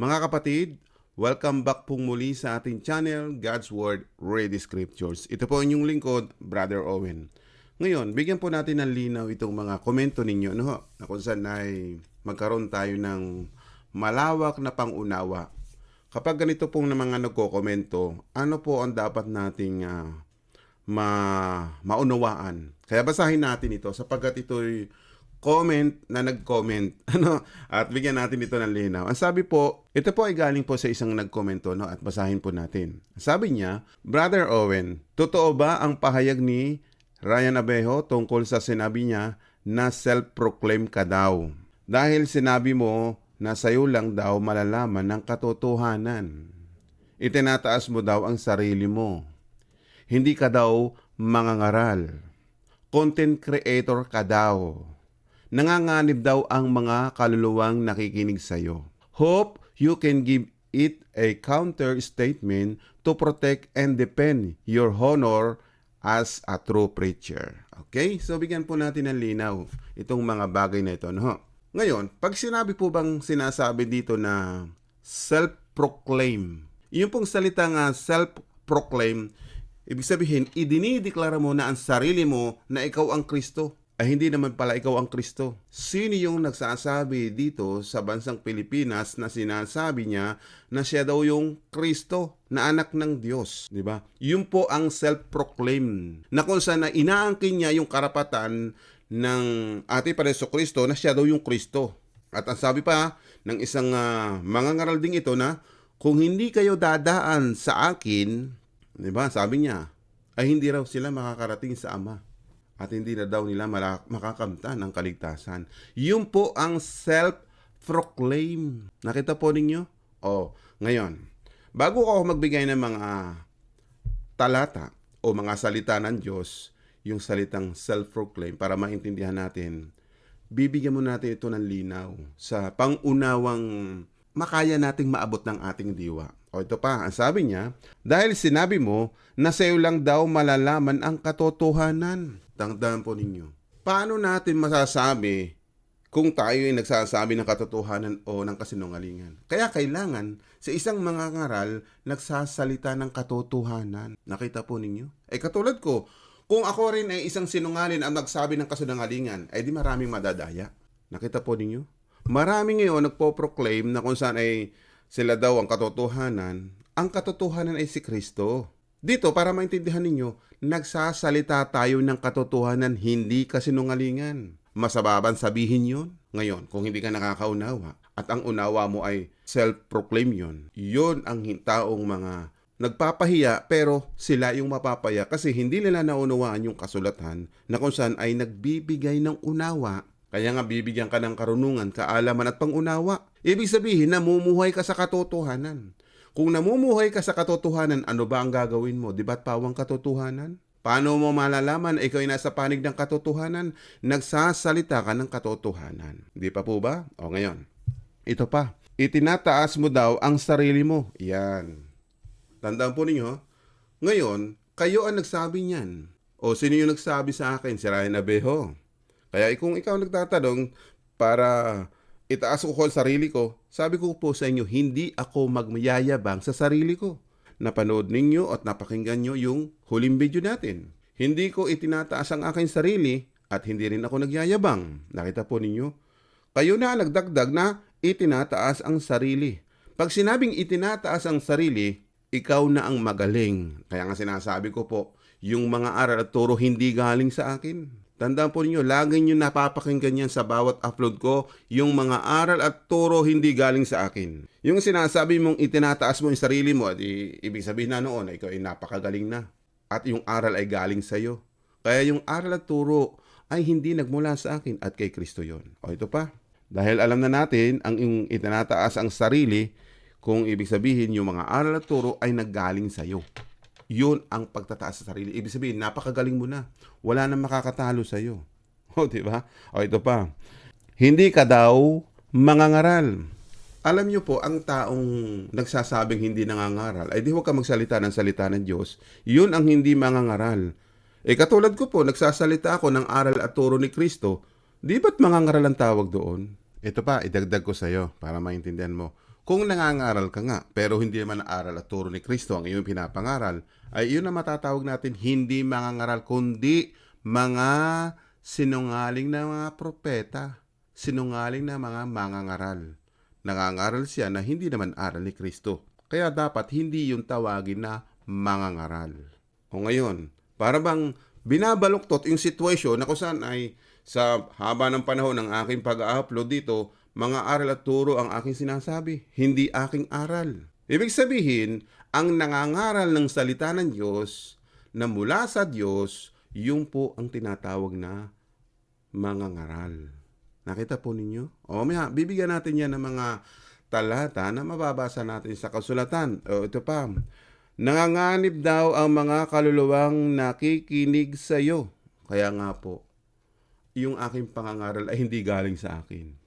Mga kapatid, welcome back pong muli sa ating channel, God's Word, Ready Scriptures. Ito po inyong lingkod, Brother Owen. Ngayon, bigyan po natin ng linaw itong mga komento ninyo, no? ho? Na kung saan ay magkaroon tayo ng malawak na pangunawa. Kapag ganito pong na mga nagko-komento, ano po ang dapat nating ah, ma maunawaan? Kaya basahin natin ito sapagkat ito'y comment na nag-comment ano at bigyan natin ito ng linaw. Ang sabi po, ito po ay galing po sa isang nag-komento no at basahin po natin. Sabi niya, Brother Owen, totoo ba ang pahayag ni Ryan Abejo tungkol sa sinabi niya na self-proclaim ka daw? Dahil sinabi mo na sa'yo lang daw malalaman ng katotohanan. Itinataas mo daw ang sarili mo. Hindi ka daw mangangaral. Content creator ka daw. Nanganganib daw ang mga kaluluwang nakikinig sa iyo. Hope you can give it a counter statement to protect and defend your honor as a true preacher. Okay? So bigyan po natin ng linaw itong mga bagay na ito. No? Ngayon, pag sinabi po bang sinasabi dito na self-proclaim, yung pong salita nga self-proclaim, ibig sabihin, idinideklara mo na ang sarili mo na ikaw ang Kristo ay hindi naman pala ikaw ang Kristo. Sino yung nagsasabi dito sa bansang Pilipinas na sinasabi niya na siya daw yung Kristo na anak ng Diyos, di ba? Yun po ang self-proclaim na kung saan na inaangkin niya yung karapatan ng ating Pareso Kristo na siya daw yung Kristo. At ang sabi pa ng isang uh, mangangaral ding ito na kung hindi kayo dadaan sa akin, di ba? Sabi niya, ay hindi raw sila makakarating sa Ama at hindi na daw nila mala- makakamta ng kaligtasan. Yun po ang self-proclaim. Nakita po ninyo? O, ngayon, bago ako magbigay ng mga talata o mga salita ng Diyos, yung salitang self-proclaim para maintindihan natin, bibigyan mo natin ito ng linaw sa pangunawang makaya nating maabot ng ating diwa. O ito pa, ang sabi niya, dahil sinabi mo na sa iyo lang daw malalaman ang katotohanan. Tandaan po ninyo. Paano natin masasabi kung tayo ay nagsasabi ng katotohanan o ng kasinungalingan? Kaya kailangan sa isang mga ngaral nagsasalita ng katotohanan. Nakita po ninyo? Eh katulad ko, kung ako rin ay isang sinungalin ang nagsabi ng kasinungalingan, ay di maraming madadaya. Nakita po ninyo? Marami ngayon nagpo-proclaim na kung saan ay sila daw ang katotohanan. Ang katotohanan ay si Kristo. Dito, para maintindihan ninyo, nagsasalita tayo ng katotohanan, hindi kasinungalingan. Masababan sabihin yon. Ngayon, kung hindi ka nakakaunawa at ang unawa mo ay self-proclaim yon, yon ang taong mga nagpapahiya pero sila yung mapapaya kasi hindi nila naunawaan yung kasulatan na kung saan ay nagbibigay ng unawa. Kaya nga bibigyan ka ng karunungan, kaalaman at pangunawa. Ibig sabihin, namumuhay ka sa katotohanan. Kung namumuhay ka sa katotohanan, ano ba ang gagawin mo? Di ba't pawang katotohanan? Paano mo malalaman ikaw ay nasa panig ng katotohanan? Nagsasalita ka ng katotohanan. Di pa po ba? O ngayon, ito pa. Itinataas mo daw ang sarili mo. Yan. Tandaan po ninyo, ngayon, kayo ang nagsabi niyan. O sino yung nagsabi sa akin? Si Ryan Abejo. Kaya kung ikaw nagtatanong para itaas ko ang sarili ko, sabi ko po sa inyo, hindi ako magmayayabang sa sarili ko. Napanood ninyo at napakinggan nyo yung huling video natin. Hindi ko itinataas ang aking sarili at hindi rin ako nagyayabang. Nakita po ninyo? Kayo na nagdagdag na itinataas ang sarili. Pag sinabing itinataas ang sarili, ikaw na ang magaling. Kaya nga sinasabi ko po, yung mga aral at turo hindi galing sa akin. Tandaan po ninyo, lagi nyo napapakinggan yan sa bawat upload ko, yung mga aral at turo hindi galing sa akin. Yung sinasabi mong itinataas mo yung sarili mo, at ibig sabihin na noon, ikaw ay napakagaling na. At yung aral ay galing sa iyo. Kaya yung aral at turo ay hindi nagmula sa akin at kay Kristo yon. O ito pa, dahil alam na natin ang yung itinataas ang sarili, kung ibig sabihin yung mga aral at turo ay naggaling sa iyo yun ang pagtataas sa sarili. Ibig sabihin, napakagaling mo na. Wala nang makakatalo sa iyo. O, di ba? O, ito pa. Hindi ka daw mangangaral. Alam niyo po, ang taong nagsasabing hindi nangangaral, ay di huwag ka magsalita ng salita ng Diyos. Yun ang hindi mangangaral. Eh katulad ko po, nagsasalita ako ng aral at turo ni Kristo. Di ba't mangangaral ang tawag doon? Ito pa, idagdag ko sa iyo para maintindihan mo. Kung nangangaral ka nga, pero hindi naman aral at turo ni Kristo ang iyong pinapangaral, ay iyon na matatawag natin hindi mangangaral, kundi mga sinungaling na mga propeta, sinungaling na mga mangangaral. Nangangaral siya na hindi naman aral ni Kristo. Kaya dapat hindi yung tawagin na mangangaral. O ngayon, para bang binabaluktot yung sitwasyon na kung saan ay sa haba ng panahon ng aking pag-upload dito, mga aral at turo ang aking sinasabi, hindi aking aral. Ibig sabihin, ang nangangaral ng salita ng Diyos na mula sa Diyos, yung po ang tinatawag na mangangaral. Nakita po ninyo? O maya, bibigyan natin yan ng mga talata na mababasa natin sa kasulatan. O ito pa, nanganganib daw ang mga kaluluwang nakikinig sa iyo. Kaya nga po, yung aking pangangaral ay hindi galing sa akin.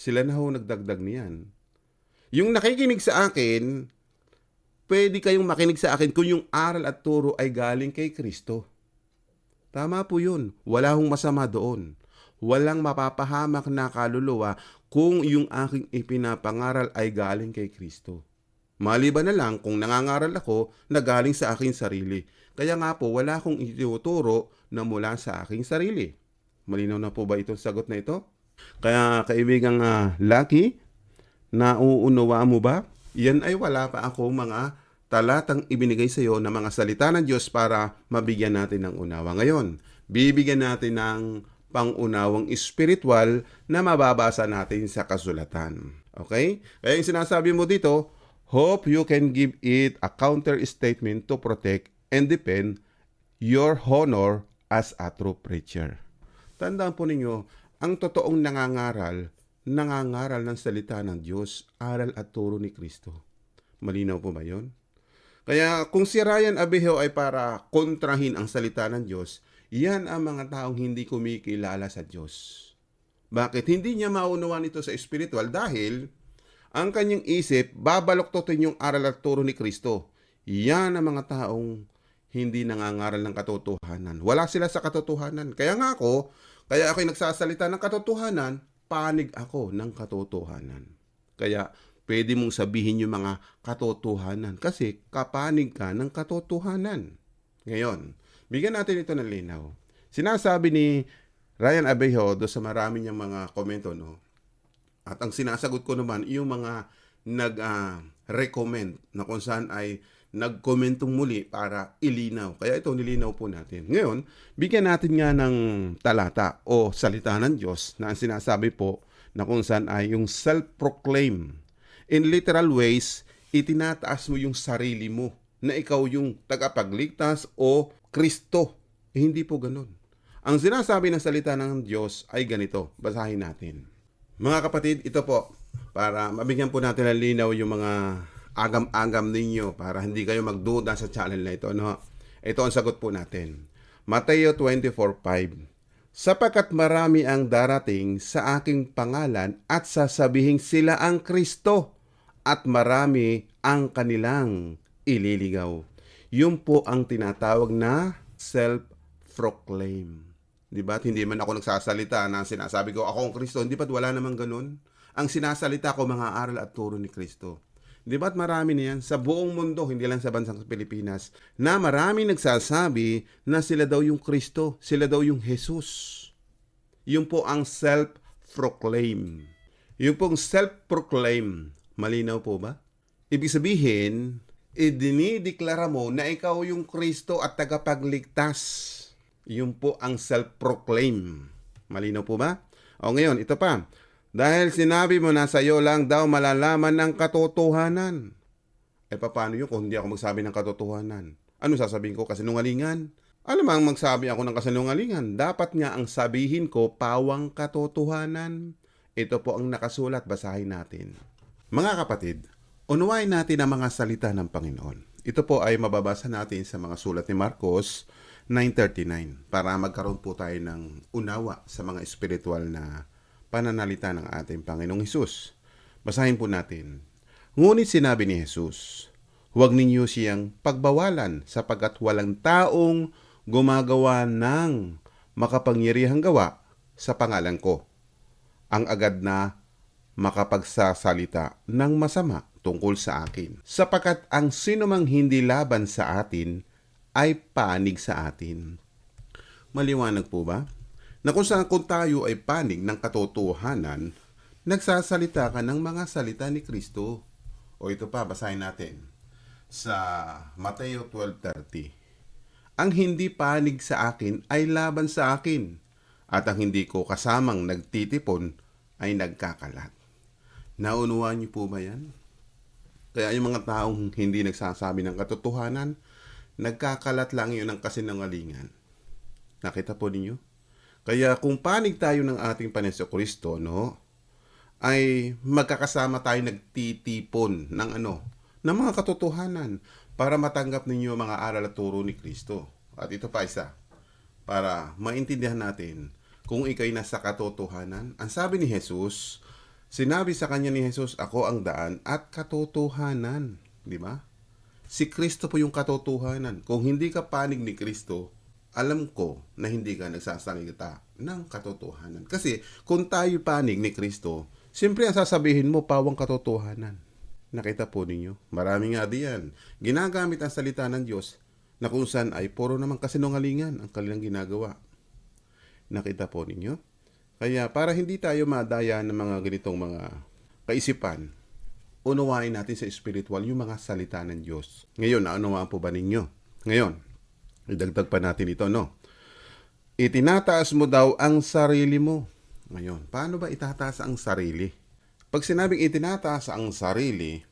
Sila na ho nagdagdag niyan. Yung nakikinig sa akin, pwede kayong makinig sa akin kung yung aral at turo ay galing kay Kristo. Tama po yun. Wala hong masama doon. Walang mapapahamak na kaluluwa kung yung aking ipinapangaral ay galing kay Kristo. Maliban na lang kung nangangaral ako na galing sa aking sarili. Kaya nga po, wala akong ituturo na mula sa aking sarili. Malinaw na po ba itong sagot na ito? Kaya kaibigang uh, Lucky, nauunawa mo ba? Yan ay wala pa ako mga talatang ibinigay sa iyo na mga salita ng Diyos para mabigyan natin ng unawa. Ngayon, bibigyan natin ng pangunawang espiritual na mababasa natin sa kasulatan. Okay? Kaya yung sinasabi mo dito, hope you can give it a counter statement to protect and defend your honor as a true preacher. Tandaan po ninyo, ang totoong nangangaral, nangangaral ng salita ng Diyos, aral at turo ni Kristo. Malinaw po ba yon? Kaya kung si Ryan Abejo ay para kontrahin ang salita ng Diyos, yan ang mga taong hindi kumikilala sa Diyos. Bakit? Hindi niya maunawan ito sa espiritual dahil ang kanyang isip, babaloktotin yung aral at turo ni Kristo. Yan ang mga taong hindi nangangaral ng katotohanan. Wala sila sa katotohanan. Kaya nga ako, kaya ako'y nagsasalita ng katotohanan, panig ako ng katotohanan. Kaya pwede mong sabihin yung mga katotohanan kasi kapanig ka ng katotohanan. Ngayon, bigyan natin ito ng linaw. Sinasabi ni Ryan Abejo do sa marami niyang mga komento, no? At ang sinasagot ko naman, yung mga nag-recommend na kung saan ay nag-commentong muli para ilinaw. Kaya ito nilinaw po natin. Ngayon, bigyan natin nga ng talata o salita ng Diyos na ang sinasabi po na kung saan ay yung self-proclaim. In literal ways, itinataas mo yung sarili mo na ikaw yung tagapagligtas o Kristo. Eh, hindi po ganun. Ang sinasabi ng salita ng Diyos ay ganito. Basahin natin. Mga kapatid, ito po, para mabigyan po natin ng linaw yung mga agam-agam ninyo para hindi kayo magduda sa channel na ito. No? Ito ang sagot po natin. Mateo 24.5 Sapagkat marami ang darating sa aking pangalan at sasabihin sila ang Kristo at marami ang kanilang ililigaw. Yun po ang tinatawag na self-proclaim. Di ba? Hindi man ako nagsasalita na sinasabi ko, ako ang Kristo. Hindi ba't wala namang ganun? Ang sinasalita ko, mga aral at turo ni Kristo. Di ba't marami na yan sa buong mundo, hindi lang sa bansang Pilipinas, na marami nagsasabi na sila daw yung Kristo, sila daw yung Jesus. Yung po ang self-proclaim. Yung pong self-proclaim, malinaw po ba? Ibig sabihin, idinideklara mo na ikaw yung Kristo at tagapagligtas. Yun po ang self-proclaim. Malinaw po ba? O ngayon, ito pa. Dahil sinabi mo na sa iyo lang daw malalaman ng katotohanan. Eh paano yun kung hindi ako magsabi ng katotohanan? Ano sasabihin ko? Kasinungalingan? Alam mo ang magsabi ako ng kasinungalingan? Dapat nga ang sabihin ko pawang katotohanan. Ito po ang nakasulat, basahin natin. Mga kapatid, unawain natin ang mga salita ng Panginoon. Ito po ay mababasa natin sa mga sulat ni Marcos 9.39 para magkaroon po tayo ng unawa sa mga espiritual na pananalita ng ating Panginoong Hesus. Basahin po natin. Ngunit sinabi ni Jesus, huwag ninyo siyang pagbawalan sapagkat walang taong gumagawa ng makapangyarihang gawa sa pangalan ko. Ang agad na makapagsasalita ng masama tungkol sa akin. Sapagkat ang sinumang hindi laban sa atin ay panig sa atin. Maliwanag po ba? Na kung saan kung tayo ay panig ng katotohanan, nagsasalita ka ng mga salita ni Kristo. O ito pa, basahin natin sa Mateo 12.30. Ang hindi panig sa akin ay laban sa akin, at ang hindi ko kasamang nagtitipon ay nagkakalat. Naunawaan niyo po ba yan? Kaya yung mga taong hindi nagsasabi ng katotohanan, nagkakalat lang yun ng kasinungalingan. Nakita po ninyo? Kaya kung panig tayo ng ating Paneso Kristo, no, ay magkakasama tayo nagtitipon ng ano, ng mga katotohanan para matanggap ninyo mga aral at turo ni Kristo. At ito pa isa, para maintindihan natin kung ikay nasa katotohanan. Ang sabi ni Jesus, sinabi sa kanya ni Jesus, ako ang daan at katotohanan. Di ba? Si Kristo po yung katotohanan. Kung hindi ka panig ni Kristo, alam ko na hindi ka nagsasalita ng katotohanan. Kasi kung tayo panig ni Kristo, siyempre ang sasabihin mo, pawang katotohanan. Nakita po ninyo? Marami nga diyan. Ginagamit ang salita ng Diyos na kung saan ay puro naman kasinungalingan ang kanilang ginagawa. Nakita po ninyo? Kaya para hindi tayo madaya ng mga ganitong mga kaisipan, unawain natin sa spiritual yung mga salita ng Diyos. Ngayon, naunawaan po ba ninyo? Ngayon, idagdag pa natin ito, no? Itinataas mo daw ang sarili mo. Ngayon, paano ba itataas ang sarili? Pag sinabing itinataas ang sarili,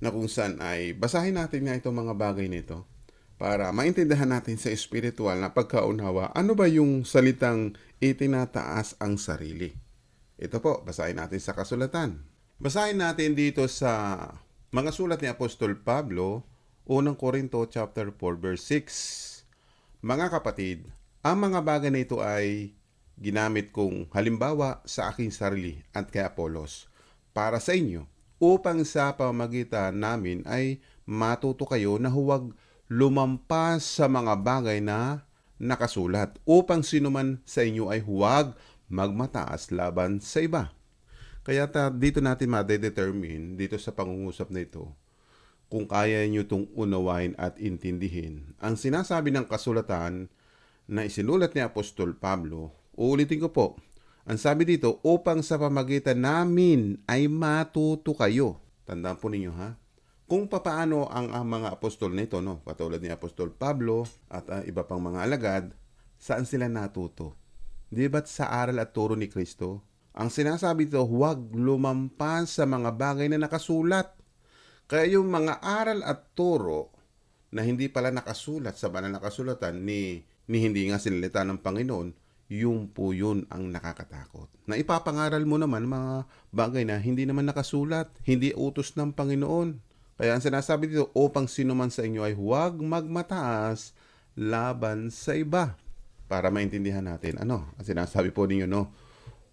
na kung saan ay basahin natin nga itong mga bagay nito para maintindihan natin sa spiritual na pagkaunawa, ano ba yung salitang itinataas ang sarili? Ito po, basahin natin sa kasulatan. Basahin natin dito sa mga sulat ni Apostol Pablo, unang Korinto chapter 4 verse 6. Mga kapatid, ang mga bagay na ito ay ginamit kong halimbawa sa aking sarili at kay Apolos para sa inyo upang sa pamagitan namin ay matuto kayo na huwag lumampas sa mga bagay na nakasulat upang sinuman sa inyo ay huwag magmataas laban sa iba. Kaya ta, dito natin ma-determine dito sa pangungusap na ito kung kaya nyo itong unawain at intindihin. Ang sinasabi ng kasulatan na isinulat ni Apostol Pablo, uulitin ko po, ang sabi dito, upang sa pamagitan namin ay matuto kayo. Tandaan po ninyo ha. Kung papaano ang, ang mga apostol nito, no? Patulad ni Apostol Pablo at uh, iba pang mga alagad, saan sila natuto? Di ba't sa aral at turo ni Kristo? Ang sinasabi dito, huwag lumampas sa mga bagay na nakasulat. Kaya yung mga aral at turo na hindi pala nakasulat sa banal na kasulatan ni, ni hindi nga sinalita ng Panginoon, yung po yun ang nakakatakot. Na ipapangaral mo naman mga bagay na hindi naman nakasulat, hindi utos ng Panginoon. Kaya ang sinasabi dito, upang sino man sa inyo ay huwag magmataas laban sa iba. Para maintindihan natin, ano, ang sinasabi po ninyo, no,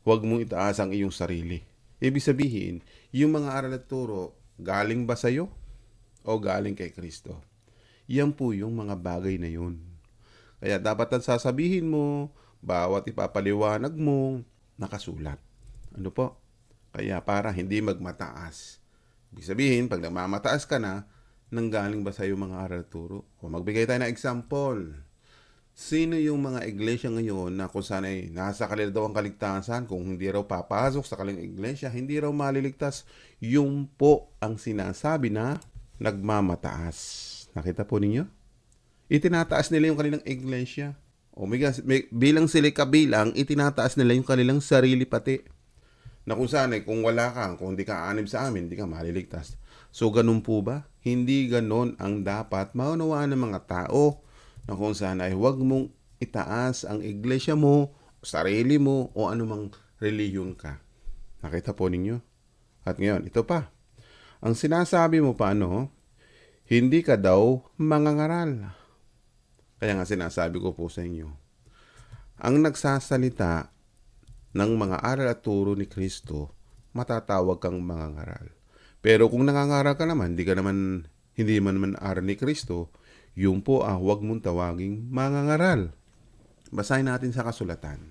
huwag mong itaas ang iyong sarili. Ibig sabihin, yung mga aral at turo, galing ba sa'yo? O galing kay Kristo? Yan po yung mga bagay na yun. Kaya dapat ang sasabihin mo, bawat ipapaliwanag mo, nakasulat. Ano po? Kaya para hindi magmataas. Ibig sabihin, pag nagmamataas ka na, nanggaling ba sa'yo mga aral turo? O magbigay tayo ng example. Sino yung mga iglesia ngayon na kung saan ay nasa kanila daw ang kaligtasan, kung hindi raw papasok sa kanilang iglesia, hindi raw maliligtas, yung po ang sinasabi na nagmamataas. Nakita po ninyo? Itinataas nila yung kanilang iglesia. O may, may, bilang sila kabilang, itinataas nila yung kanilang sarili pati. Na kung saan ay kung wala ka, kung hindi ka anib sa amin, hindi ka maliligtas. So ganun po ba? Hindi ganun ang dapat maunawaan ng mga tao na kung saan ay huwag mong itaas ang iglesia mo, sarili mo, o anumang reliyon ka. Nakita po ninyo? At ngayon, ito pa. Ang sinasabi mo pa ano, hindi ka daw mangangaral. Kaya nga sinasabi ko po sa inyo, ang nagsasalita ng mga aral at turo ni Kristo, matatawag kang mangangaral. Pero kung nangangaral ka naman, hindi ka naman, hindi man naman aral ni Kristo, yung po ah, huwag mong tawaging mangangaral. Basahin natin sa kasulatan.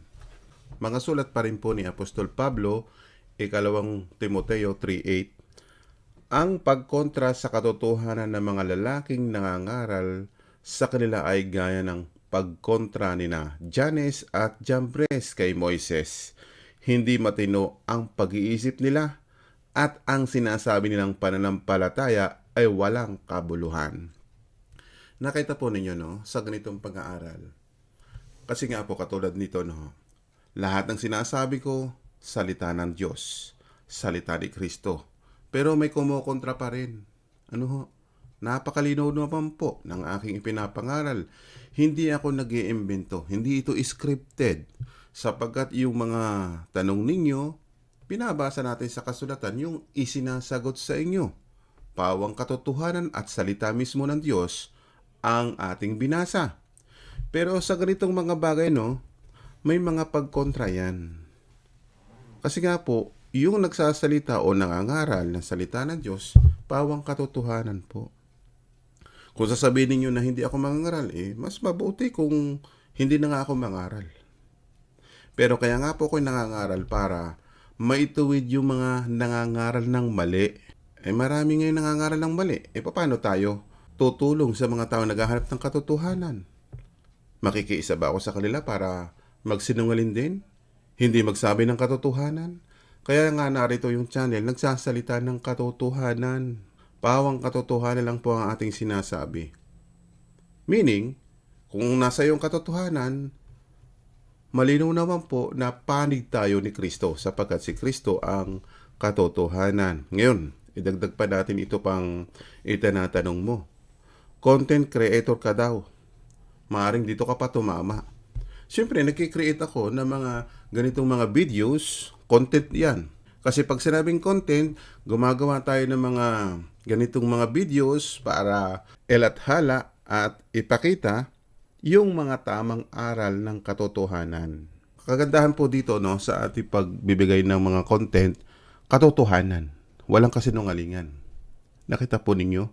Mga sulat pa rin po ni Apostol Pablo, ikalawang Timoteo 3.8, ang pagkontra sa katotohanan ng mga lalaking nangangaral sa kanila ay gaya ng pagkontra ni na Janes at Jambres kay Moises. Hindi matino ang pag-iisip nila at ang sinasabi nilang pananampalataya ay walang kabuluhan. Nakita po ninyo no, sa ganitong pag-aaral. Kasi nga po katulad nito no, lahat ng sinasabi ko, salita ng Diyos, salita ni Kristo. Pero may kumukontra pa rin. Ano ho? Napakalinaw naman po ng aking ipinapangaral. Hindi ako nag iimbento hindi ito scripted. Sapagkat yung mga tanong ninyo, binabasa natin sa kasulatan yung isinasagot sa inyo. Pawang katotohanan at salita mismo ng Diyos ang ating binasa. Pero sa ganitong mga bagay, no, may mga pagkontra yan. Kasi nga po, yung nagsasalita o nangangaral ng salita ng Diyos, pawang katotohanan po. Kung sasabihin ninyo na hindi ako mangangaral, eh, mas mabuti kung hindi na nga ako mangaral. Pero kaya nga po ako nangangaral para maituwid yung mga nangangaral ng mali. Eh marami ngayon nangangaral ng mali. Eh paano tayo tutulong sa mga tao naghahanap ng katotohanan? Makikiisa ba ako sa kanila para magsinungaling din? Hindi magsabi ng katotohanan? Kaya nga narito yung channel, nagsasalita ng katotohanan. Pawang katotohanan lang po ang ating sinasabi. Meaning, kung nasa yung katotohanan, malinaw naman po na panig tayo ni Kristo sapagkat si Kristo ang katotohanan. Ngayon, idagdag pa natin ito pang itanatanong mo. Content creator ka daw. Maaring dito ka pa tumama. Siyempre, nagkikreate ako ng mga ganitong mga videos, content yan. Kasi pag sinabing content, gumagawa tayo ng mga ganitong mga videos para elathala at ipakita yung mga tamang aral ng katotohanan. Kagandahan po dito no sa ating pagbibigay ng mga content, katotohanan. Walang kasinungalingan. Nakita po ninyo?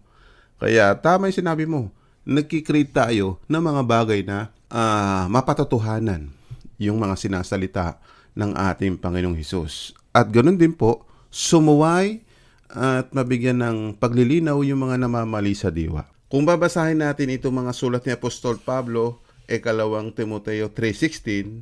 Kaya tama yung sinabi mo, nagkikreate tayo ng mga bagay na ah, mapatotohanan yung mga sinasalita ng ating Panginoong Hesus. At ganoon din po, sumuway at mabigyan ng paglilinaw yung mga namamali sa diwa. Kung babasahin natin itong mga sulat ni Apostol Pablo, ikalawang Timoteo 3.16,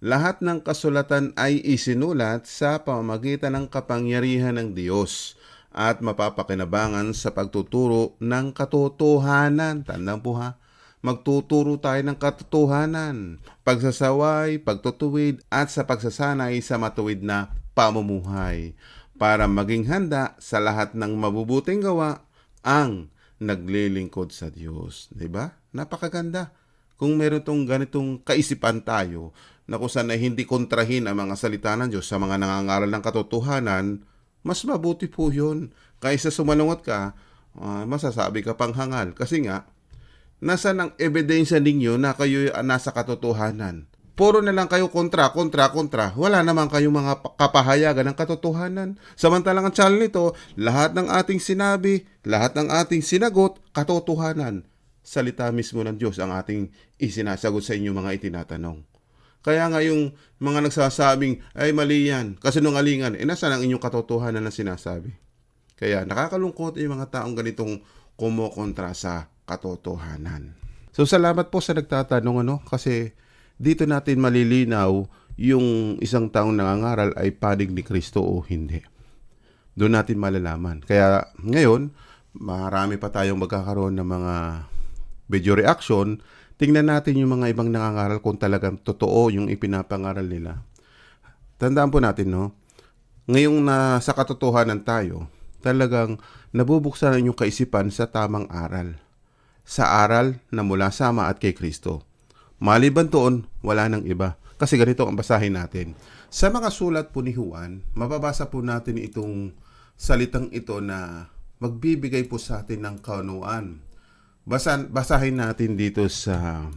lahat ng kasulatan ay isinulat sa pamamagitan ng kapangyarihan ng Diyos at mapapakinabangan sa pagtuturo ng katotohanan. Tandang po ha, magtuturo tayo ng katotohanan, pagsasaway, pagtutuwid at sa pagsasanay sa matuwid na pamumuhay para maging handa sa lahat ng mabubuting gawa ang naglilingkod sa Diyos. 'Di ba? Napakaganda. Kung meron tong ganitong kaisipan tayo na kung saan hindi kontrahin ang mga salita ng Diyos sa mga nangangaral ng katotohanan, mas mabuti po yun. Kaysa sumalungot ka, ah, masasabi ka pang hangal. Kasi nga, nasa ng ebidensya ninyo na kayo ay nasa katotohanan. Puro na lang kayo kontra, kontra, kontra. Wala naman kayong mga pa- kapahayagan ng katotohanan. Samantalang ang channel nito, lahat ng ating sinabi, lahat ng ating sinagot, katotohanan. Salita mismo ng Diyos ang ating isinasagot sa inyo mga itinatanong. Kaya nga yung mga nagsasabing, ay mali yan, kasinungalingan, eh nasa ang inyong katotohanan na sinasabi. Kaya nakakalungkot yung mga taong ganitong kumukontra sa katotohanan. So salamat po sa nagtatanong ano kasi dito natin malilinaw yung isang taong nangangaral ay panig ni Kristo o hindi. Doon natin malalaman. Kaya ngayon, marami pa tayong magkakaroon ng mga video reaction. Tingnan natin yung mga ibang nangangaral kung talagang totoo yung ipinapangaral nila. Tandaan po natin, no? Ngayong na sa katotohanan tayo, talagang nabubuksan ang inyong kaisipan sa tamang aral. Sa aral na mula sa Ama at kay Kristo. Maliban doon, wala nang iba. Kasi ganito ang basahin natin. Sa mga sulat po ni Juan, mababasa po natin itong salitang ito na magbibigay po sa atin ng kaunuan. Basan, basahin natin dito sa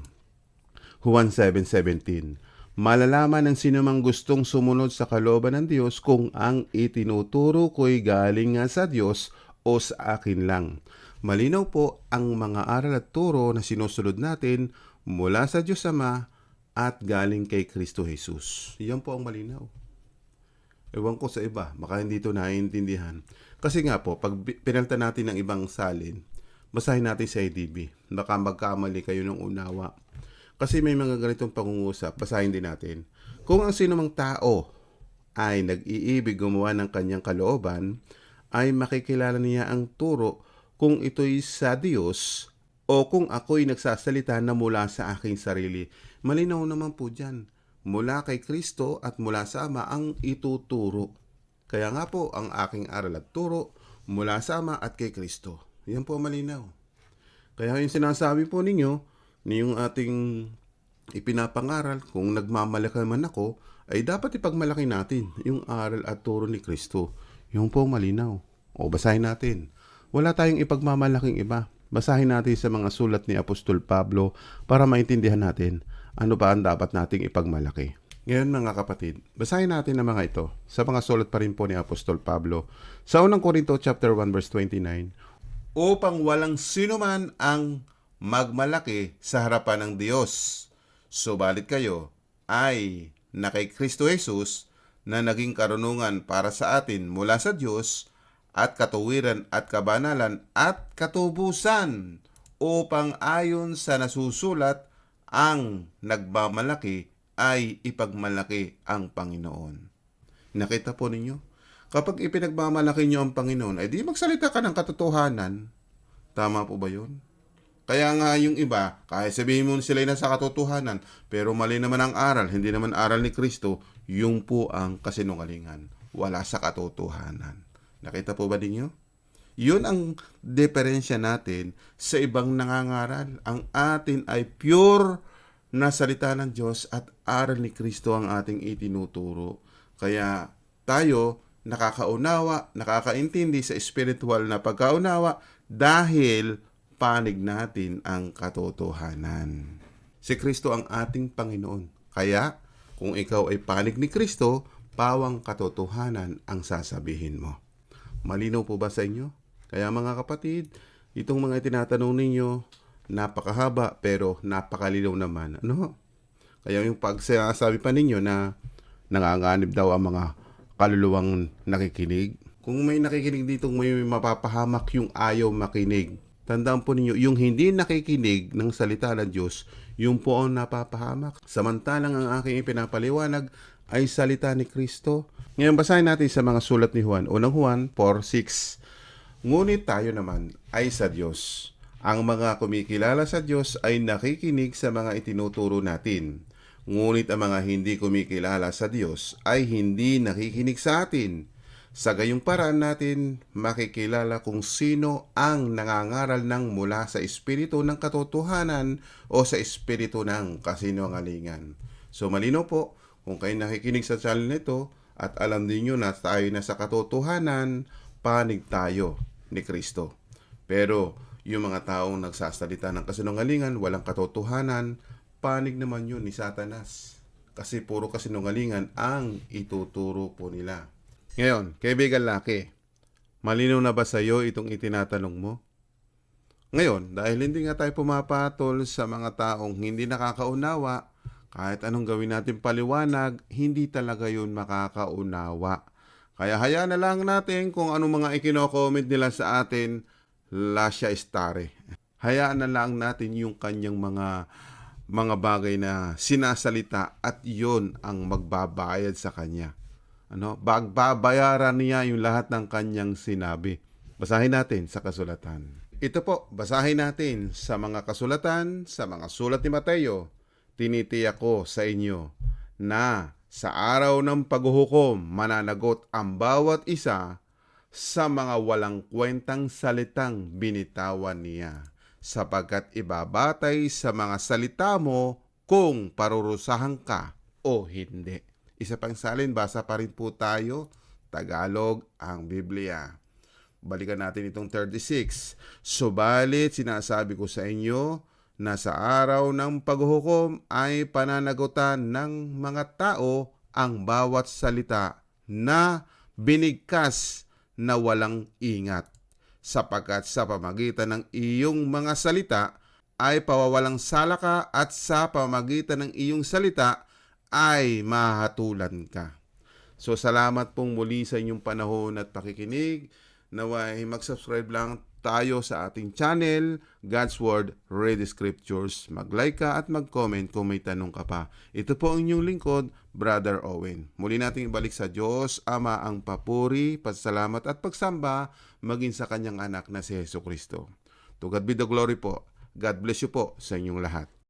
Juan 7.17 Malalaman ng sinumang gustong sumunod sa kalooban ng Diyos kung ang itinuturo ko'y galing nga sa Diyos o sa akin lang. Malinaw po ang mga aral at turo na sinusunod natin mula sa Diyos Ama at galing kay Kristo Jesus. Yan po ang malinaw. Ewan ko sa iba, baka hindi ito naiintindihan. Kasi nga po, pag pinalta natin ng ibang salin, basahin natin sa IDB. Baka magkamali kayo ng unawa. Kasi may mga ganitong pangungusap, basahin din natin. Kung ang sinumang tao ay nag-iibig gumawa ng kanyang kalooban, ay makikilala niya ang turo kung ito'y sa Diyos o kung ako'y nagsasalita na mula sa aking sarili. Malinaw naman po dyan. Mula kay Kristo at mula sa Ama ang ituturo. Kaya nga po, ang aking aral at turo mula sa Ama at kay Kristo. Yan po malinaw. Kaya yung sinasabi po ninyo, ni yung ating ipinapangaral, kung nagmamalaki man ako, ay dapat ipagmalaki natin yung aral at turo ni Kristo. Yung po malinaw. O basahin natin. Wala tayong ipagmamalaking iba. Basahin natin sa mga sulat ni Apostol Pablo para maintindihan natin ano ba ang dapat nating ipagmalaki. Ngayon mga kapatid, basahin natin ang mga ito sa mga sulat pa rin po ni Apostol Pablo sa unang Korinto chapter 1 verse 29 upang walang sino man ang magmalaki sa harapan ng Diyos. Subalit kayo ay na kay Kristo Jesus na naging karunungan para sa atin mula sa Diyos at katuwiran at kabanalan at katubusan upang ayon sa nasusulat ang nagmamalaki ay ipagmalaki ang Panginoon. Nakita po ninyo? Kapag ipinagmamalaki nyo ang Panginoon, ay di magsalita ka ng katotohanan. Tama po ba yun? Kaya nga yung iba, kahit sabihin mo sila na sa katotohanan, pero mali naman ang aral, hindi naman aral ni Kristo, yung po ang kasinungalingan. Wala sa katotohanan. Nakita po ba ninyo? Yun ang diferensya natin sa ibang nangangaral. Ang atin ay pure na salita ng Diyos at aral ni Kristo ang ating itinuturo. Kaya tayo nakakaunawa, nakakaintindi sa spiritual na pagkaunawa dahil panig natin ang katotohanan. Si Kristo ang ating Panginoon. Kaya kung ikaw ay panig ni Kristo, pawang katotohanan ang sasabihin mo. Malinaw po ba sa inyo? Kaya mga kapatid, itong mga tinatanong ninyo, napakahaba pero napakalinaw naman. Ano? Kaya yung pag sinasabi pa ninyo na nanganganib daw ang mga kaluluwang nakikinig, kung may nakikinig dito, may mapapahamak yung ayaw makinig. Tandaan po ninyo, yung hindi nakikinig ng salita ng Diyos, yung po ang napapahamak. Samantalang ang aking ipinapaliwanag ay salita ni Kristo. Ngayon basahin natin sa mga sulat ni Juan. Unang Juan 4.6 Ngunit tayo naman ay sa Diyos. Ang mga kumikilala sa Diyos ay nakikinig sa mga itinuturo natin. Ngunit ang mga hindi kumikilala sa Diyos ay hindi nakikinig sa atin. Sa gayong paraan natin makikilala kung sino ang nangangaral ng mula sa espiritu ng katotohanan o sa espiritu ng kasinungalingan. So malino po, kung kayo nakikinig sa channel nito at alam niyo na tayo na sa katotohanan, panig tayo ni Kristo. Pero yung mga taong nagsasalita ng kasinungalingan, walang katotohanan, panig naman yun ni Satanas. Kasi puro kasinungalingan ang ituturo po nila. Ngayon, kaibigan laki, malinaw na ba sa iyo itong itinatanong mo? Ngayon, dahil hindi nga tayo pumapatol sa mga taong hindi nakakaunawa, kahit anong gawin natin paliwanag, hindi talaga yun makakaunawa. Kaya hayaan na lang natin kung anong mga ikino-comment nila sa atin, lasya estare. Hayaan na lang natin yung kanyang mga mga bagay na sinasalita at yon ang magbabayad sa kanya. Ano? Bagbabayaran niya yung lahat ng kanyang sinabi. Basahin natin sa kasulatan. Ito po, basahin natin sa mga kasulatan, sa mga sulat ni Mateo. Tinitiyak ko sa inyo na sa araw ng paghuhukom mananagot ang bawat isa sa mga walang kwentang salitang binitawan niya sapagkat ibabatay sa mga salita mo kung parurusahan ka o hindi. Isa pang salin, basa pa rin po tayo. Tagalog ang Biblia. Balikan natin itong 36. Subalit, sinasabi ko sa inyo na sa araw ng paghuhukom ay pananagutan ng mga tao ang bawat salita na binigkas na walang ingat. Sapagkat sa pamagitan ng iyong mga salita ay pawawalang salaka at sa pamagitan ng iyong salita ay mahatulan ka. So salamat pong muli sa inyong panahon at pakikinig. Naway mag-subscribe lang tayo sa ating channel, God's Word, Read Scriptures. Mag-like ka at mag-comment kung may tanong ka pa. Ito po ang inyong lingkod, Brother Owen. Muli nating ibalik sa Diyos, Ama ang papuri, pasalamat at pagsamba maging sa kanyang anak na si Yeso Kristo. To God be the glory po. God bless you po sa inyong lahat.